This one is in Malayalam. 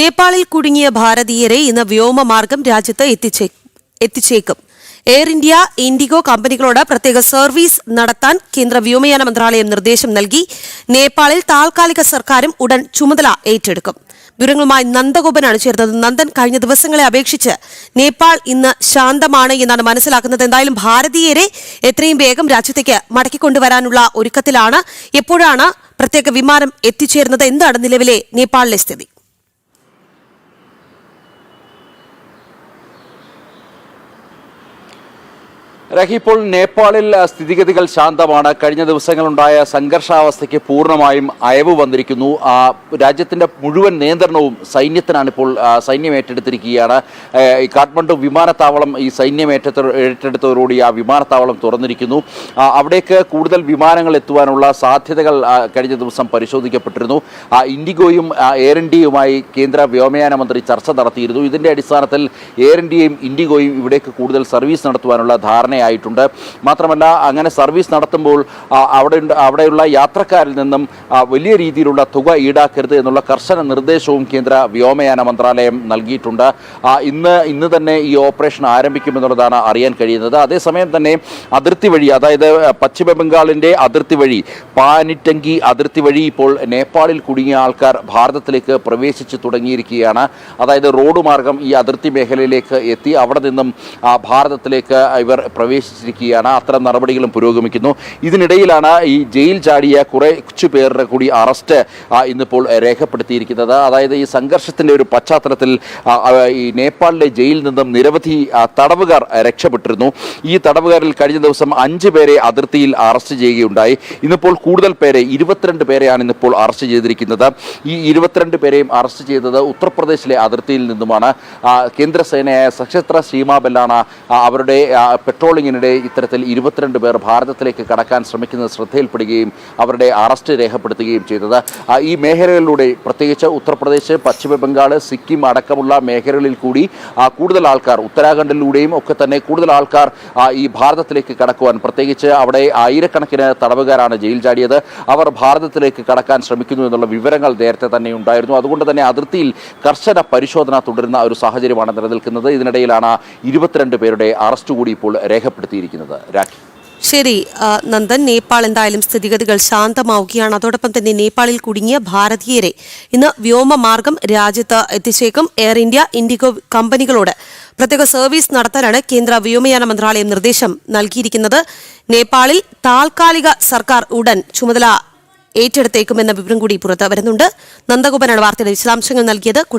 നേപ്പാളിൽ കുടുങ്ങിയ ഭാരതീയരെ ഇന്ന് വ്യോമമാർഗം രാജ്യത്ത് എത്തിച്ചേ എത്തിച്ചേക്കും. എയർ ഇന്ത്യ ഇൻഡിഗോ കമ്പനികളോട് പ്രത്യേക സർവീസ് നടത്താൻ കേന്ദ്ര വ്യോമയാന മന്ത്രാലയം നിർദ്ദേശം നൽകി. നേപ്പാളിൽ താൽക്കാലിക സർക്കാരും ഉടൻ ചുമതല ഏറ്റെടുക്കും. വിവരങ്ങളുമായി നന്ദഗോപനാണ് ചേർന്നത് നന്ദൻ കഴിഞ്ഞ ദിവസങ്ങളെ അപേക്ഷിച്ച് നേപ്പാൾ ഇന്ന് ശാന്തമാണ് എന്നാണ് മനസ്സിലാക്കുന്നത്. എന്തായാലും ഭാരതീയരെ എത്രയും വേഗം രാജ്യത്തേക്ക് മടക്കിക്കൊണ്ടുവരാനുള്ള ഒരുക്കത്തിലാണ് എപ്പോഴാണ് പ്രത്യേക വിമാനം എത്തിച്ചേരുന്നത്? എന്താണ് നിലവിലെ നേപ്പാളിലെ സ്ഥിതി? രഹി ഇപ്പോൾ നേപ്പാളിൽ സ്ഥിതിഗതികൾ ശാന്തമാണ്. കഴിഞ്ഞ ദിവസങ്ങളുണ്ടായ സംഘർഷാവസ്ഥയ്ക്ക് പൂർണമായും അയവ് വന്നിരിക്കുന്നു. ആ, രാജ്യത്തിന്റെ മുഴുവൻ നിയന്ത്രണവും സൈന്യത്തിനാണ് ഇപ്പോൾ സൈന്യം ഏറ്റെടുത്തിരിക്കുകയാണ്. കാഠ്മണ്ഡു വിമാനത്താവളം ഈ സൈന്യം ഏറ്റെടുത്ത ഏറ്റെടുത്തതോടുകൂടി ആ വിമാനത്താവളം തുറന്നിരിക്കുന്നു. അവിടേക്ക് കൂടുതൽ വിമാനങ്ങൾ എത്തുവാനുള്ള സാധ്യതകൾ കഴിഞ്ഞ ദിവസം പരിശോധിക്കപ്പെട്ടിരുന്നു. ആ, ഇൻഡിഗോയും എയർ ഇന്ത്യയുമായി കേന്ദ്ര വ്യോമയാന മന്ത്രി ചർച്ച നടത്തിയിരുന്നു. ഇതിന്റെ അടിസ്ഥാനത്തിൽ എയർ ഇന്ത്യയും ഇൻഡിഗോയും ഇവിടേക്ക് കൂടുതൽ സർവീസ് നടത്തുവാനുള്ള ധാരണയായിട്ടുണ്ട് മാത്രമല്ല അങ്ങനെ സർവീസ് നടത്തുമ്പോൾ അവിടെ അവിടെയുള്ള യാത്രക്കാരിൽ നിന്നും വലിയ രീതിയിലുള്ള തുക ഈടാക്കരുത് എന്നുള്ള കർശന നിർദ്ദേശവും കേന്ദ്ര വ്യോമയാന മന്ത്രാലയം നൽകിയിട്ടുണ്ട്. ഇന്ന് ഇന്ന് തന്നെ ഈ ഓപ്പറേഷൻ ആരംഭിക്കുമെന്നുള്ളതാണ് അറിയാൻ കഴിയുന്നത്. അതേസമയം തന്നെ അതിർത്തി വഴി അതായത് പശ്ചിമ ബംഗാളിന്റെ അതിർത്തി വഴി പാനിറ്റങ്കി അതിർത്തി വഴി ഇപ്പോൾ നേപ്പാളിൽ കുടുങ്ങിയ ആൾക്കാർ ഭാരതത്തിലേക്ക് പ്രവേശിച്ചു തുടങ്ങിയിരിക്കുകയാണ്. അതായത് റോഡ് മാർഗം ഈ അതിർത്തി മേഖലയിലേക്ക് എത്തി. അവിടെ നിന്നും ഭാരതത്തിലേക്ക് ഇവർ പ്രവേശിച്ചിരിക്കുകയാണ്. അത്തരം നടപടികളും പുരോഗമിക്കുന്നു. ഇതിനിടയിലാണ് ഈ ജയിൽ ചാടിയ കുറച്ചു പേരുടെ കൂടി അറസ്റ്റ് ഇന്നിപ്പോൾ രേഖപ്പെടുത്തിയിരിക്കുന്നത്. അതായത് ഈ സംഘർഷത്തിന്റെ ഒരു പശ്ചാത്തലത്തിൽ ഈ നേപ്പാളിലെ ജയിലിൽ നിന്നും നിരവധി തടവുകാർ രക്ഷപ്പെട്ടിരുന്നു. ഈ തടവുകാരിൽ കഴിഞ്ഞ ദിവസം അഞ്ച് പേരെ അതിർത്തിയിൽ അറസ്റ്റ് ചെയ്യുകയുണ്ടായി. ഇന്നിപ്പോൾ കൂടുതൽ പേരെ ഇരുപത്തിരണ്ട് പേരെയാണ് ഇന്നിപ്പോൾ അറസ്റ്റ് ചെയ്തിരിക്കുന്നത്. ഈ ഇരുപത്തിരണ്ട് പേരെയും അറസ്റ്റ് ചെയ്തത് ഉത്തർപ്രദേശിലെ അതിർത്തിയിൽ നിന്നുമാണ്. കേന്ദ്രസേനയായ സശസ്ത്ര സീമാബെല്ലാണ് അവരുടെ ആ, പെട്രോളിങ്ങിനിടെ ഇത്തരത്തിൽ ഇരുപത്തിരണ്ട് പേർ ഭാരതത്തിലേക്ക് കടക്കാൻ ശ്രമിക്കുന്നത് ശ്രദ്ധയിൽപ്പെടുകയും അവരുടെ അറസ്റ്റ് രേഖപ്പെടുത്തുകയും ചെയ്തത്. ഈ മേഖലകളിലൂടെ പ്രത്യേകിച്ച് ഉത്തർപ്രദേശ് പശ്ചിമബംഗാൾ സിക്കിം അടക്കമുള്ള മേഖലകളിൽ കൂടി കൂടുതൽ ആൾക്കാർ ഉത്തരാഖണ്ഡിലൂടെയും ഒക്കെ തന്നെ കൂടുതൽ ആൾക്കാർ ഈ ഭാരതത്തിലേക്ക് കടക്കുവാൻ പ്രത്യേകിച്ച് അവിടെ ആയിരക്കണക്കിന് തടവുകാരാണ് ജയിൽ ചാടിയത്. അവർ ഭാരതത്തിലേക്ക് കടക്കാൻ ശ്രമിക്കുന്നു എന്നുള്ള വിവരങ്ങൾ നേരത്തെ തന്നെ ഉണ്ടായിരുന്നു. അതുകൊണ്ട് തന്നെ അതിർത്തിയിൽ കർശന പരിശോധന തുടരുന്ന ഒരു സാഹചര്യമാണ് നിലനിൽക്കുന്നത്. ഇതിനിടയിലാണ് ഇരുപത്തിരണ്ട് പേരുടെ അറസ്റ്റ് കൂടി ഇപ്പോൾ രേഖപ്പെടുത്തിയിരിക്കുന്നത്. രാഖി. ശരി നന്ദൻ നേപ്പാൾ എന്തായാലും സ്ഥിതിഗതികൾ ശാന്തമാവുകയാണ്. അതോടൊപ്പം തന്നെ നേപ്പാളിൽ കുടുങ്ങിയ ഭാരതീയരെ ഇന്ന് വ്യോമമാർഗം രാജ്യത്ത് എത്തിച്ചേക്കും. എയർ ഇന്ത്യ ഇൻഡിഗോ കമ്പനികളോട് പ്രത്യേക സർവീസ് നടത്താനാണ് കേന്ദ്ര വ്യോമയാന മന്ത്രാലയം നിർദ്ദേശം നൽകിയിരിക്കുന്നത്. നേപ്പാളിൽ താൽക്കാലിക സർക്കാർ ഉടൻ ചുമതല ഏറ്റെടുത്തേക്കുമെന്ന വിവരം കൂടി പുറത്ത് വരുന്നുണ്ട്. നന്ദഗോപനാണ് വാർത്തയുടെ വിശദാംശങ്ങൾ നൽകിയത്.